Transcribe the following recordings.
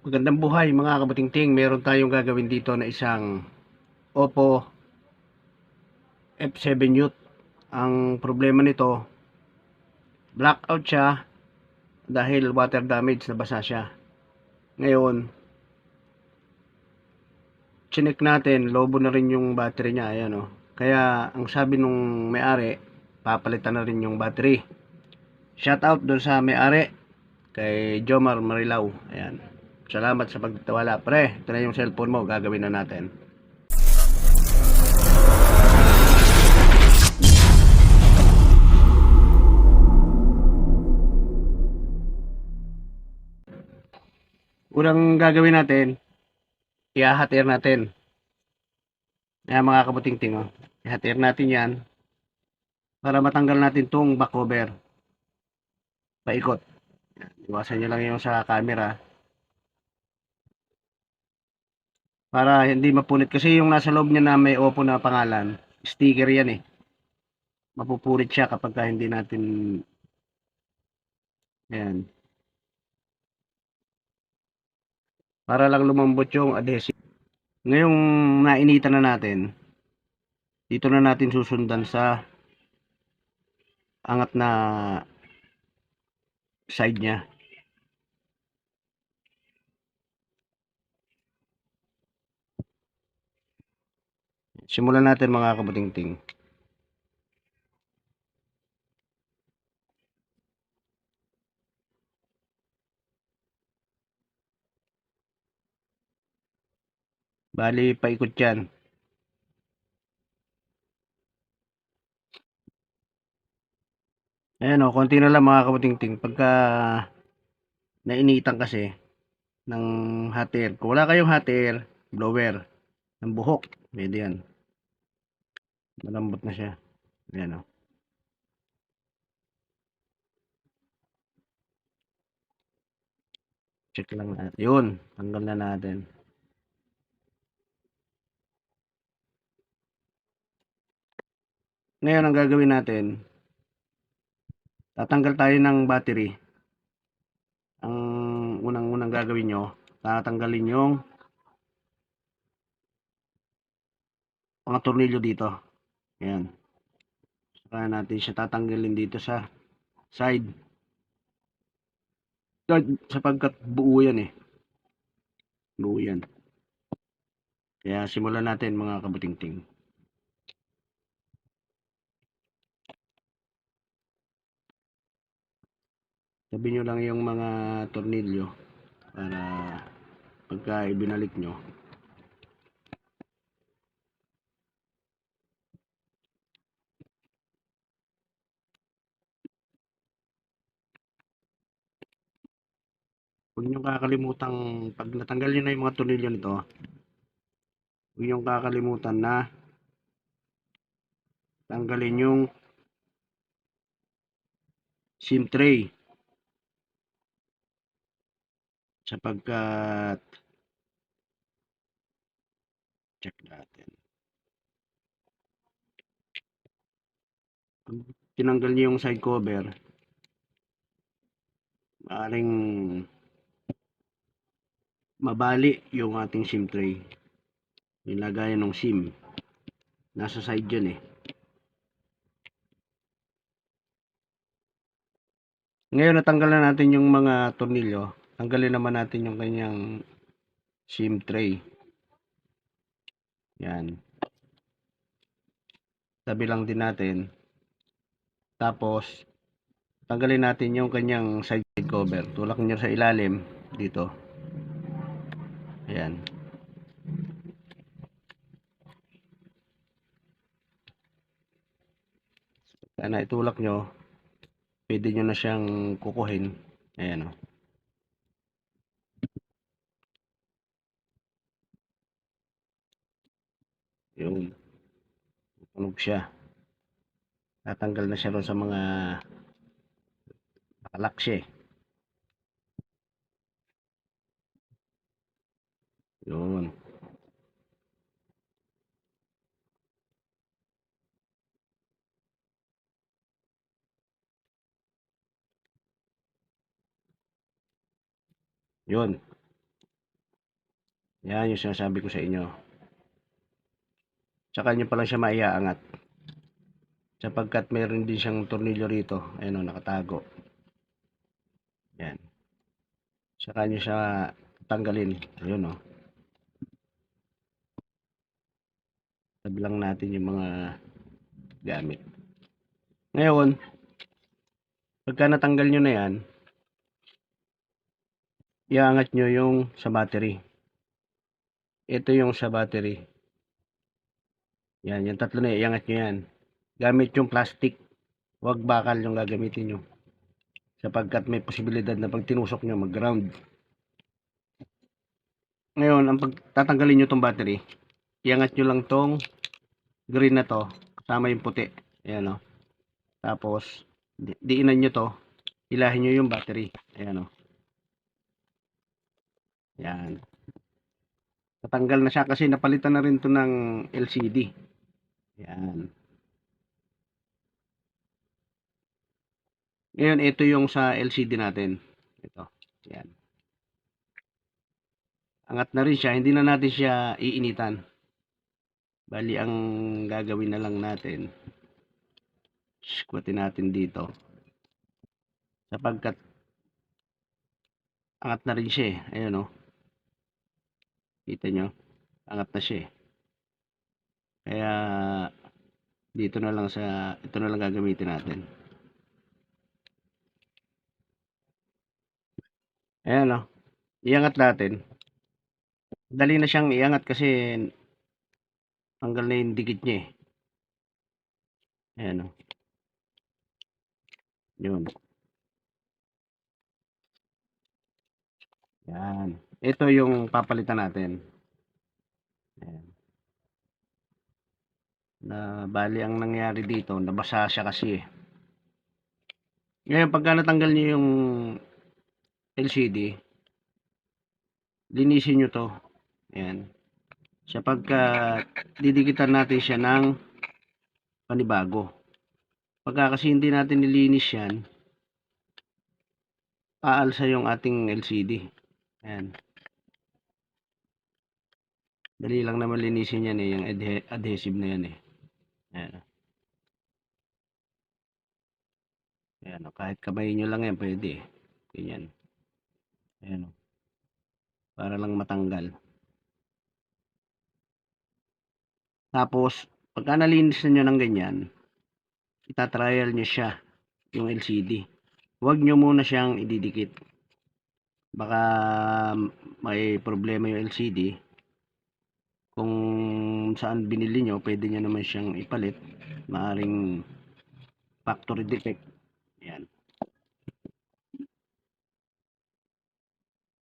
Magandang buhay mga kabutingting. Meron tayong gagawin dito na isang Oppo F7 Youth. Ang problema nito, blackout siya dahil water damage nabasa siya. Ngayon, chinek natin, lobo na rin yung battery niya. Ayan o. Kaya ang sabi nung may-ari, papalitan na rin yung battery. Shout out doon sa may-ari kay Jomar Marilaw. Ayan. Salamat sa pagtawala. Pre, ito na yung cellphone mo. Gagawin na natin. Unang gagawin natin, iahatir natin. Ayan mga kabuting-ting. Oh. Ihatir natin yan para matanggal natin tong back cover. Paikot. Iwasan nyo lang yung sa camera. Para hindi mapunit. Kasi yung nasa loob niya na may Oppo na pangalan, sticker yan eh. Mapupunit siya kapag ka hindi natin Ayan. Para lang lumambot yung adhesive. Ngayong nainitan na natin, dito na natin susundan sa angat na side niya. Simulan natin mga kabutingting. Bali, paikot yan. Ayan o, konti na lang mga kabutingting. Pagka nainitan kasi ng hot air. Kung wala kayong hot air, blower ng buhok, pwede yan. Malambot na siya. Ayan o. Check lang natin. Yun, tanggal na natin. Ngayon, ang gagawin natin, tatanggal tayo ng battery. Ang unang-unang gagawin nyo, tatanggalin yung mga tornilyo dito. Ayan. Saka natin siya tatanggalin dito sa side. Sapagkat buo yan eh. Buo yan. Kaya simulan natin mga kabutingting. Sabi nyo lang yung mga tornilyo para pagka ibinalik nyo. Huwag nyo kakalimutang pag natanggal nyo na yung mga tornilyo nito, huwag nyo kakalimutan na tanggalin yung SIM tray. Sapagkat check natin. Pag tinanggal niyo yung side cover maaaring mabali yung ating SIM tray yung lagayan ng SIM nasa side yun eh ngayon natanggal na natin yung mga tornilyo tanggalin naman natin yung kanyang SIM tray. Yan. Tabi lang din natin. Tapos, tanggalin natin yung kanyang side cover. Tulak nyo sa ilalim dito. Ayan. Kaya na itulak nyo, pwede nyo na siyang kukuhin. Ayan o. Yun. Tunog siya. Tatanggal na siya ron sa mga nakalaksye. Yun. Yun. Yan yung sinasabi ko sa inyo. Tsaka nyo pa lang siya maiaangat. Sapagkat meron din siyang tornilyo rito. Ayan o, nakatago. Yan. Saka nyo siya tanggalin. Ayun o. Sabi lang natin yung mga gamit. Ngayon, pagka natanggal nyo na yan, iangat nyo yung sa battery. Ito yung sa battery. Yan, yung tatlo na iangat nyo yan. Gamit yung plastic. Huwag bakal yung gagamitin nyo. Sapagkat may posibilidad na pag tinusok nyo, mag-ground. Ngayon, ang pagtatanggalin nyo tong battery, iangat nyo lang tong green na to, kasama yung puti. Ayan o. Tapos, di diinan nyo to, ilahin nyo yung battery. Ayan o. Yan. Natanggal na siya kasi napalitan na rin to ng LCD. Yan. Ngayon, ito yung sa LCD natin. Ito. Yan. Angat na rin siya. Hindi na natin siya iinitan. Bali, ang gagawin na lang natin, squatin natin dito. Sapagkat, angat na rin siya eh. Ayan o. Kita nyo? Angat na siya eh. Kaya, dito na lang sa, ito na lang gagamitin natin. Ayan o. Iangat natin. Dali na siyang iangat kasi tanggal na yung dikit niya eh. Ayan o. Yun. Yan. Ito yung papalitan natin. Ayan. Na bali ang nangyari dito, nabasa siya kasi eh. Ngayon, pagka natanggal niyo yung LCD, linisin nyo to. Ayan. Sapagka didikitan natin siya ng panibago. Pagka kasi hindi natin nilinis yan, aalsa yung ating LCD. Ayan. Dali lang naman linisin yan eh, yung adhe- adhesive na yan eh. Ayan. Ayan, o, kahit kamay nyo lang yan, pwede eh. Ganyan. Ayan o. Para lang matanggal. Tapos, pagka nalinis na nyo ng ganyan, itatrial nyo siya, yung LCD. Huwag nyo muna siyang ididikit. Baka may problema yung LCD. Kung saan binili nyo, pwede nyo naman siyang ipalit. Maaring factory defect. Yan.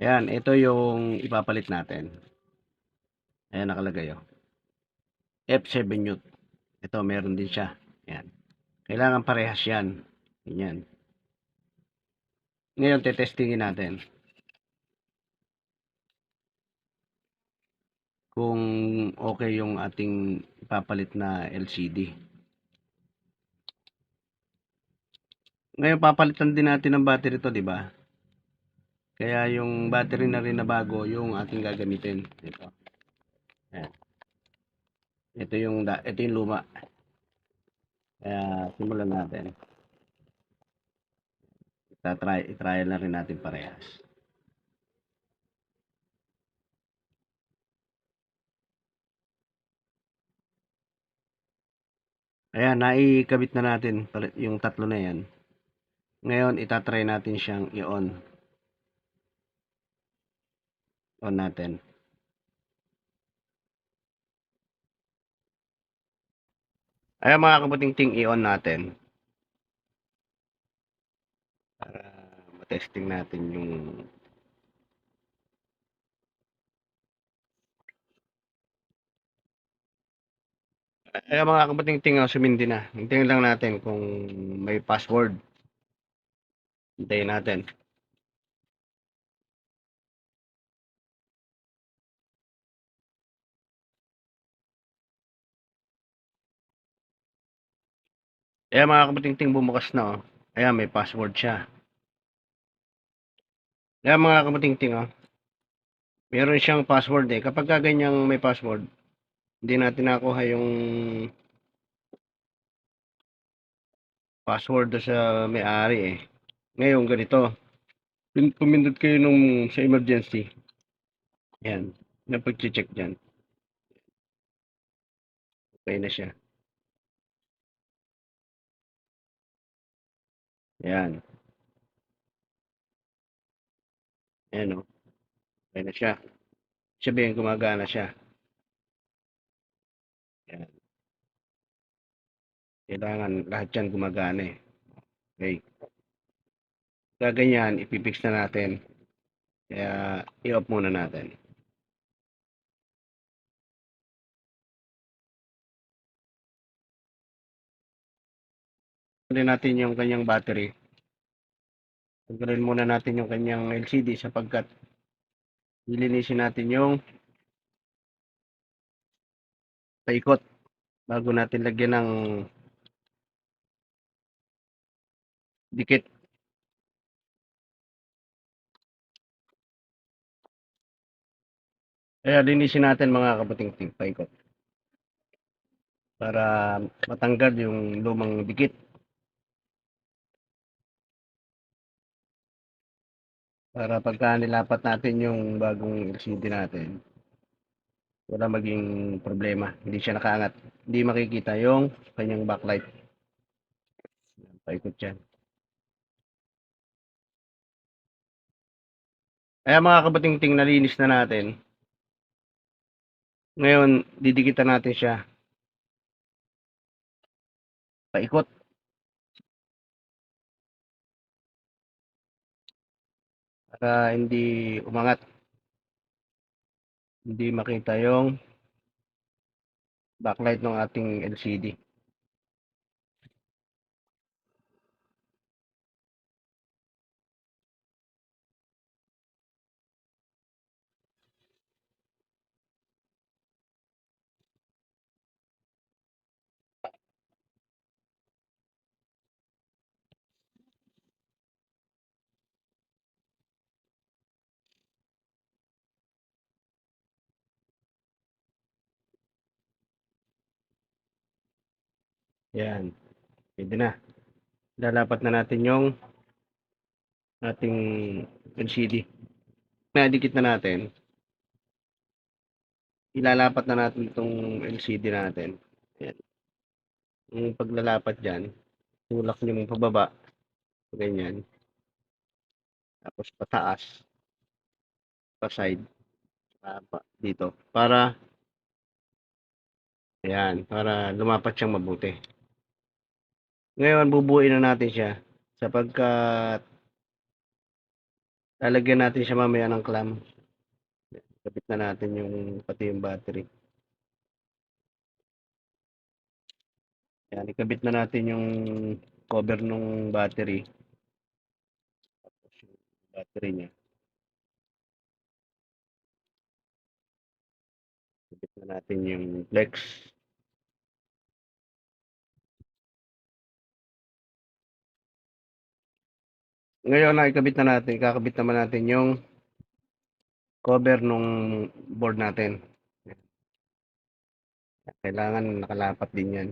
Yan, ito yung ipapalit natin. Ayan, nakalagay oh. F7 newt. Ito, meron din siya. Yan. Kailangan parehas yan. Ganyan. Ngayon, tetestingin natin. Kung okay yung ating ipapalit na LCD. Ngayon, papalitan din natin ng battery to, di ba? Kaya yung battery na rin na bago, yung ating gagamitin. Ito. Ito yung, da- ito yung luma. Kaya, simulan natin. Itatry, itrial na rin natin parehas. Ayan, naikabit na natin yung tatlo na yan. Ngayon, itatry natin siyang i-on. On natin. Ayan mga kabuting-ting, i-on natin. Para matesting natin yung Ayan mga kabuting-ting, oh, sumindi na. Hintayin lang natin kung may password. Hintayin natin. Ayan mga kabuting-ting, bumukas na. Oh. Ayan, may password siya. Ayan mga kabuting-ting, oh. meron siyang password eh. Kapag ka ganyang may password, hindi natin nakuha yung password do sa may-ari eh. Ngayon, ganito. Pumindot kayo nung sa emergency. Yan. Na pag-check dyan. Okay na siya. Yan. Ayan o. Okay na siya. Sabihin, gumagana siya. Yan. Kailangan lahat yan gumagana eh. Okay. Gaganyan, ipipix na natin. Kaya, i-off muna natin. Tanggalin natin yung kanyang battery. Tanggalin muna natin yung kanyang LCD sapagkat lilinisin natin yung paikot bago natin lagyan ng dikit. Kaya linisin natin mga kabuting paikot para matanggal yung lumang dikit. Para pagka nilapat natin yung bagong LCD natin, wala maging problema. Hindi siya nakaangat. Hindi makikita yung kanyang backlight. Paikot yan. Kaya mga kabating-ting nalinis na natin. Ngayon, didikitan natin siya. Paikot. Para hindi umangat. Hindi makita yung backlight ng ating LCD. Yan. Pwede na. Lalapat na natin yung ating LCD. Nadikit na natin. Ilalapat na natin itong LCD natin. Yan. Yung paglalapat dyan, tulak nyo mong pababa. Ganyan. Tapos pataas. Pa side. saka pa- dito. Para Ayan, para lumapat siyang mabuti. Ngayon, bubuuin na natin siya sapagkat lalagyan natin siya mamaya ng clamp. Kapit na natin yung pati yung battery. Ayan, ikabit na natin yung cover ng battery. Battery niya. Ikabit na natin yung flex. Ngayon, nakikabit na natin. Kakabit naman natin yung cover nung board natin. Kailangan nakalapat din yan.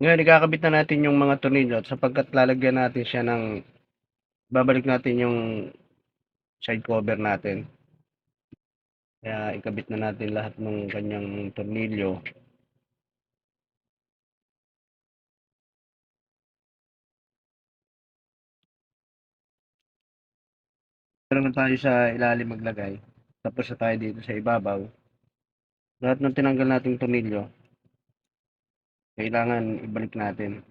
Ngayon, ikakabit na natin yung mga tornilyo at sapagkat lalagyan natin siya ng babalik natin yung side cover natin. Kaya ikabit na natin lahat ng kanyang tornilyo. Pero naman tayo sa ilalim maglagay. Tapos na tayo dito sa ibabaw. Lahat ng tinanggal nating tornilyo, kailangan ibalik natin.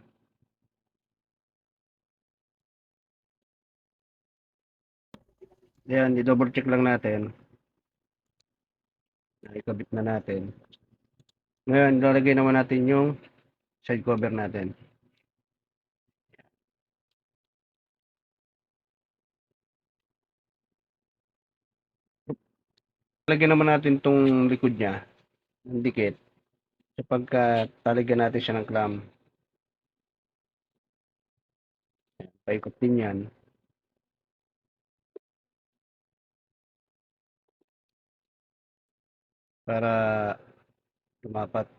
Ayan, i-double check lang natin. Ikabit na natin. Ngayon, lalagay naman natin yung side cover natin. Lagyan naman natin tong likod niya, ng dikit. Sapagka talagyan natin siya ng clam. Paikot din yan. Para tumapat.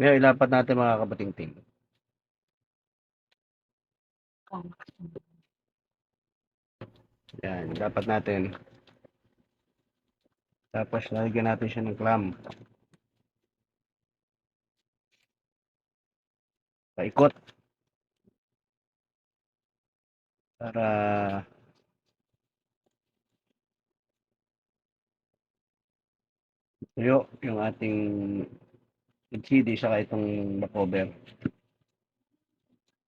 Ngayon, ilapat natin mga kabatingting. Yan, dapat natin. Tapos, lalagyan natin siya ng clamp. Paikot. Para tuyo yung ating LCD saka itong cover.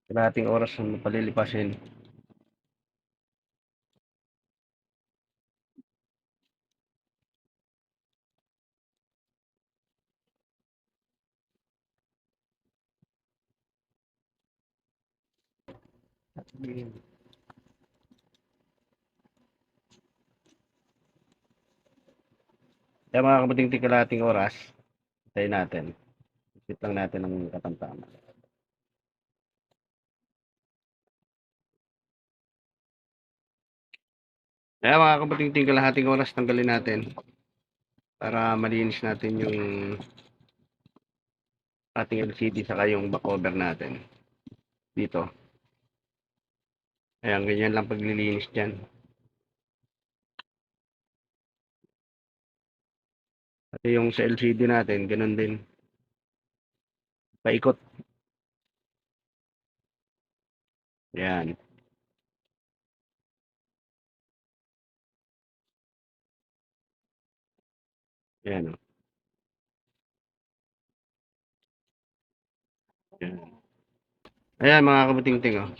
Kailangan oras na palilipasin. Kaya mga kabuting kalating oras, tayo natin. Isip lang natin ang katamtama. Kaya mga kabuting kalahating oras tanggalin natin para malinis natin yung ating LCD saka yung back cover natin dito. Ayan, ganyan lang paglilinis dyan. Pati yung sa LCD natin, ganun din. Paikot. Yan. Yan. o. Yan. Ayan mga kabuting-ting. Oh.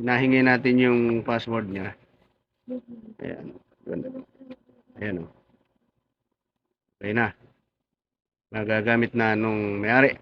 Hinahingi natin yung password niya. Ayan. Ayan o. Okay na. Magagamit na nung may-ari.